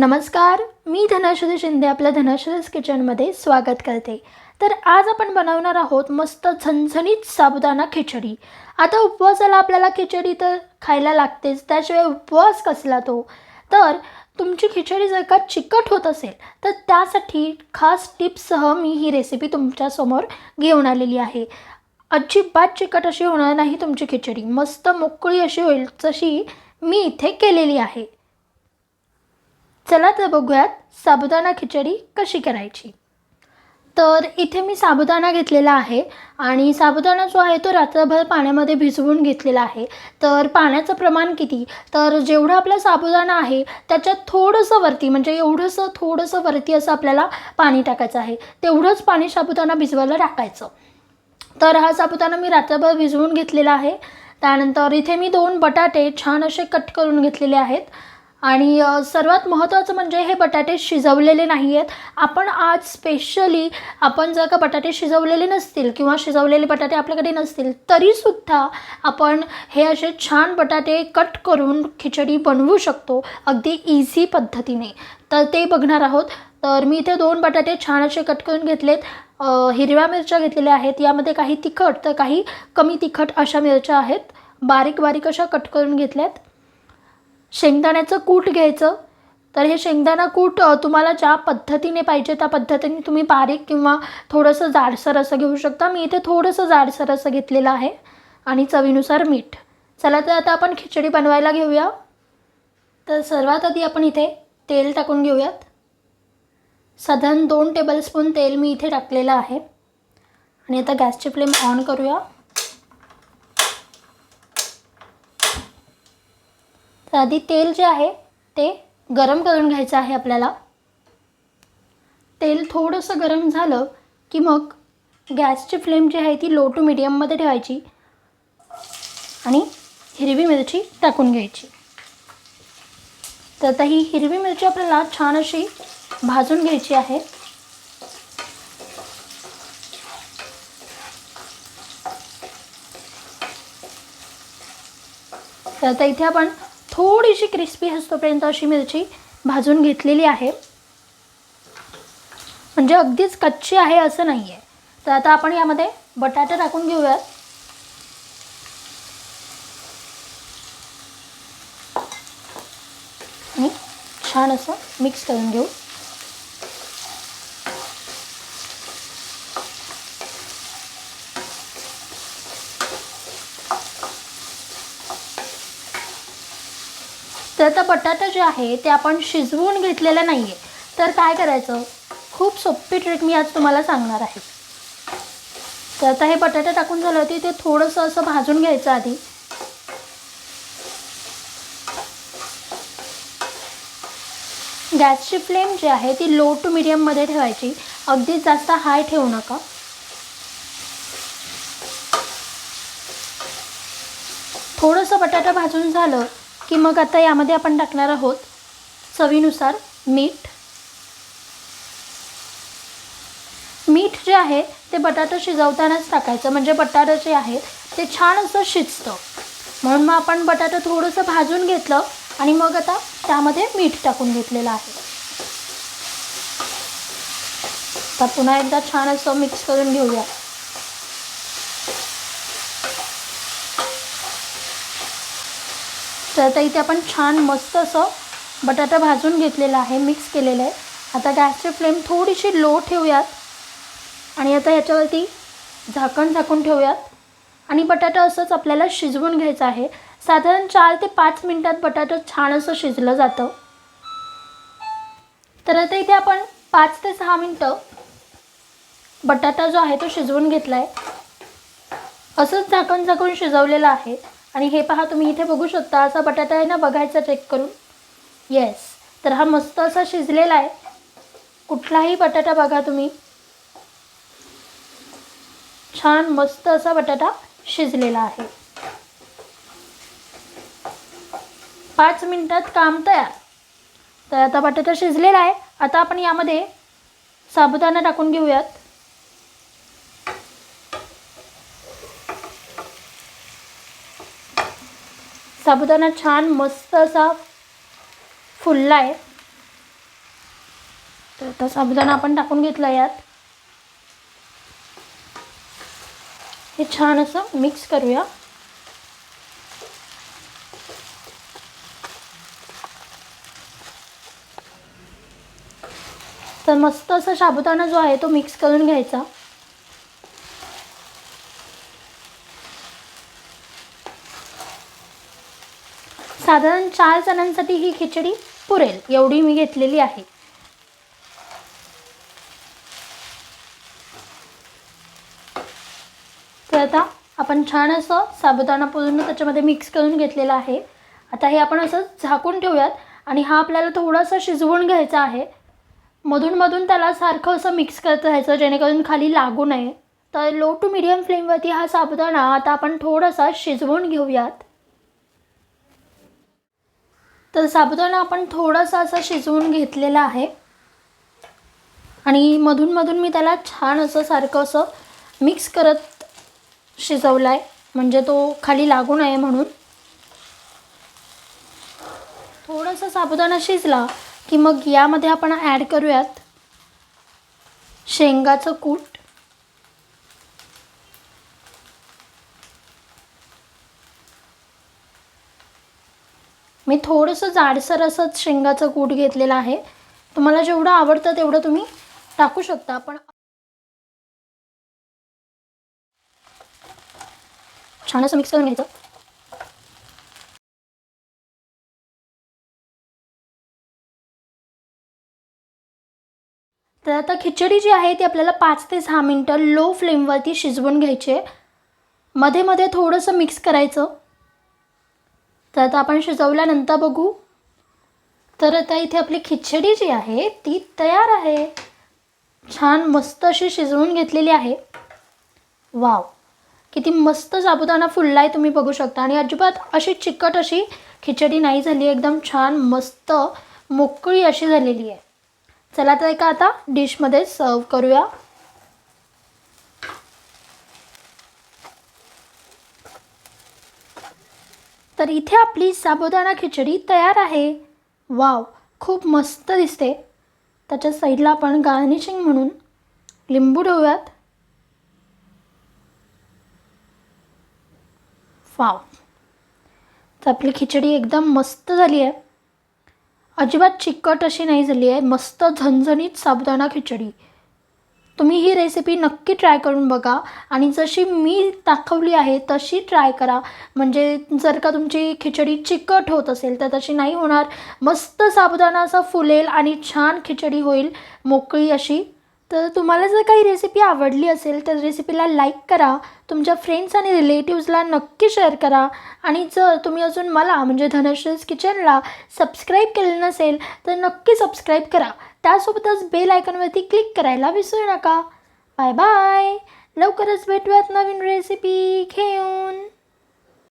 नमस्कार मी धनश्री शिंदे आपल्या धनश्रीज किचनमध्ये स्वागत करते. तर आज आपण बनवणार आहोत मस्त झणझणीत साबुदाणा खिचडी. आता उपवासाला आपल्याला खिचडी तर खायला लागतेच त्याशिवाय उपवास कसला तो? तर तुमची खिचडी जर का चिकट होत असेल तर त्यासाठी खास टिप्ससह मी ही रेसिपी तुमच्यासमोर घेऊन आलेली आहे. अजिबात चिकट अशी होणार नाही तुमची खिचडी. मस्त मोकळी अशी होईल जशी मी इथे केलेली आहे. चला तर बघूयात साबुदाणा खिचडी कशी करायची. तर इथे मी साबुदाणा घेतलेला आहे आणि साबुदाणा जो आहे तो रात्रभर पाण्यामध्ये भिजवून घेतलेला आहे. तर पाण्याचं प्रमाण किती? तर जेवढं आपला साबुदाणा आहे त्याच्यात थोडंसं वरती म्हणजे एवढंसं थोडंसं वरती असं आपल्याला पाणी टाकायचं आहे. तेवढंच पाणी साबुदाणा भिजवायला टाकायचं. तर हा साबुदाणा मी रात्रभर भिजवून घेतलेला आहे. त्यानंतर इथे मी दोन बटाटे छान असे कट करून घेतलेले आहेत. आणि सर्वात महत्त्वाचं म्हणजे हे बटाटे शिजवलेले नाही आहेत आपण आज स्पेशली आपण जर का बटाटे शिजवलेले नसतील किंवा शिजवलेले बटाटे आपल्याकडे नसतील तरीसुद्धा आपण हे असे छान बटाटे कट करून खिचडी बनवू शकतो अगदी इझी पद्धतीने. तर ते बघणार आहोत. तर मी इथे दोन बटाटे छान असे कट करून घेतलेत. हिरव्या मिरच्या घेतलेल्या आहेत. यामध्ये काही तिखट तर काही कमी तिखट अशा मिरच्या आहेत. बारीक बारीक अशा कट करून घेतल्यात. शेंगदाण्याचं कूट घ्यायचं. तर हे शेंगदाणा कूट तुम्हाला ज्या पद्धतीने पाहिजे त्या पद्धतीने तुम्ही बारीक किंवा थोडंसं जाडसर असं घेऊ शकता. मी इथे थोडंसं जाडसर असं घेतलेलं आहे आणि चवीनुसार मीठ. चला तर आता आपण खिचडी बनवायला घेऊया. तर सर्वात आधी आपण इथे तेल टाकून घेऊयात. साधारण दोन टेबलस्पून तेल मी इथे टाकलेलं आहे. आणि आता गॅसची फ्लेम ऑन करूया. तर आधी तेल जे आहे ते गरम करून घ्यायचं आहे आपल्याला. तेल थोडंसं गरम झालं की मग गॅसची फ्लेम जी आहे ती लो टू मिडियममध्ये ठेवायची आणि हिरवी मिरची टाकून घ्यायची. तर आता ही हिरवी मिरची आपल्याला छान अशी भाजून घ्यायची आहे. तर आता इथे आपण थोडीशी क्रिस्पी असतोपर्यंत अशी मिरची भाजून घेतलेली आहे. म्हणजे अगदीच कच्ची आहे असं नाही आहे तर आता आपण यामध्ये बटाटे टाकून घेऊयात. आणि छान असं मिक्स करून घेऊ. तर आता बटाटा जे आहे ते आपण शिजवून घेतलेलं नाही आहे तर काय करायचं? खूप सोपी ट्रिक मी आज तुम्हाला सांगणार आहे. तर आता हे बटाटे टाकून झालं होती ते थोडंसं असं भाजून घ्यायचं आधी. गॅसची फ्लेम जी आहे ती लो टू मिडियममध्ये ठेवायची. अगदीच जास्त हाय ठेवू नका. थोडंसं बटाटा भाजून झालं की मग आता यामध्ये आपण टाकणार आहोत चवीनुसार मीठ. मीठ जे आहे ते बटाटा शिजवतानाच टाकायचं म्हणजे बटाटा जे आहे ते छान असं शिजतं. म्हणून मग आपण बटाटा थोडंसं भाजून घेतलं आणि मग आता त्यामध्ये मीठ टाकून घेतलेलं आहे. आता पुन्हा एकदा छान असं मिक्स करून घेऊया. तर आता इथे आपण छान मस्त असं बटाटा भाजून घेतलेला आहे मिक्स केलेलं आहे. आता गॅसची फ्लेम थोडीशी लो ठेवूयात. आणि आता ह्याच्यावरती झाकण झाकून ठेवूयात. आणि बटाटा असंच आपल्याला शिजवून घ्यायचं आहे. साधारण चार ते पाच मिनटात बटाटा छान असं शिजलं जातं. तर आता इथे आपण पाच ते सहा मिनटं बटाटा जो आहे तो शिजवून घेतला आहे असंच झाकण झाकून शिजवलेलं आहे. आणि हे पहा तुम्ही इथे बघू शकता असा बटाटा आहे ना बघायचा चेक करून. येस तर हा मस्त असा शिजलेला आहे. कुठलाही बटाटा बघा तुम्ही. छान मस्त असा बटाटा शिजलेला आहे. पाच मिनटात काम तयार. तर आता बटाटा शिजलेला आहे. आता आपण यामध्ये साबुदाणा टाकून घेऊयात. साबुदाणा छान मस्त असा फुलला आहे तर आता साबुदाणा आपण टाकून घेतला यात. हे छान असं मिक्स करूया. तर मस्त असा साबुदाणा जो आहे तो मिक्स करून घ्यायचा. साधारण चार जणांसाठी ही खिचडी पुरेल. एवढी मी घेतलेली आहे. तर आता आपण छान असं साबुदाणा पुरून त्याच्यामध्ये मिक्स करून घेतलेला आहे. आता हे आपण असं झाकून ठेवूयात आणि हा आपल्याला थोडासा शिजवून घ्यायचा आहे. मधून मधून त्याला सारखं असं मिक्स करत राहायचं जेणेकरून खाली लागू नये. तर लो टू मिडियम फ्लेमवरती हा साबुदाणा आता आपण थोडासा शिजवून घेऊयात. तर साबुदाणा आपण थोडासा असा शिजवून घेतलेला आहे. आणि मधून मधून मी त्याला छान असं सारखं असं मिक्स करत शिजवला आहे म्हणजे तो खाली लागू नये म्हणून. थोडासा साबुदाणा शिजला की मग यामध्ये आपण ॲड करूयात शेंगाचं कूट. मी थोडंसं जाडसर असंच शेंगाचं कूट घेतलेलं आहे. तुम्हाला जेवढं आवडतं तेवढं तुम्ही टाकू शकता. पण छान असं मिक्स करून घ्यायचं. तर आता खिचडी जी आहे ती आपल्याला पाच ते सहा मिनटं लो फ्लेमवरती शिजवून घ्यायची आहे. मध्ये मध्ये थोडंसं मिक्स करायचं. तर आता आपण शिजवल्यानंतर बघू. तर आता इथे आपली खिचडी जी आहे ती तयार आहे. छान मस्त अशी शिजवून घेतलेली आहे. वाव. किती मस्त साबुदाणा फुलला आहे तुम्ही बघू शकता. आणि अजिबात अशी चिकट अशी खिचडी नाही झाली. एकदम छान मस्त मोकळी अशी झालेली आहे. चला तर एका आता डिशमध्ये सर्व करूया. तर इथे आपली साबुदाणा खिचडी तयार आहे. वाव खूप मस्त दिसते. त्याच्या साईडला आपण गार्निशिंग म्हणून लिंबू ठेवूयात. वाव. तर आपली खिचडी एकदम मस्त झाली आहे. अजिबात चिकट अशी नाही झाली आहे. मस्त झणझणीत साबुदाणा खिचडी. तुम्ही ही रेसिपी नक्की ट्राय करून बघा. आणि जशी मी दाखवली आहे तशी ट्राय करा. म्हणजे जर का तुमची खिचडी चिकट होत असेल तर तशी नाही होणार. मस्त साबुदाणा असा फुलेल आणि छान खिचडी होईल. मोकळी अशी. तर तुम्हाला जर काही रेसिपी आवडली असेल तर रेसिपीला लाईक करा. तुमच्या फ्रेंड्स आणि रिलेटिव्सला नक्की शेअर करा. आणि जर तुम्ही अजून मला म्हणजे धनश्रीज किचनला सबस्क्राईब केलं नसेल तर नक्की सबस्क्राईब करा. त्यासोबतच बेल आयकॉनवरती क्लिक करायला विसरू नका. बाय बाय लवकरच भेटूयात नवीन रेसिपी घेऊन.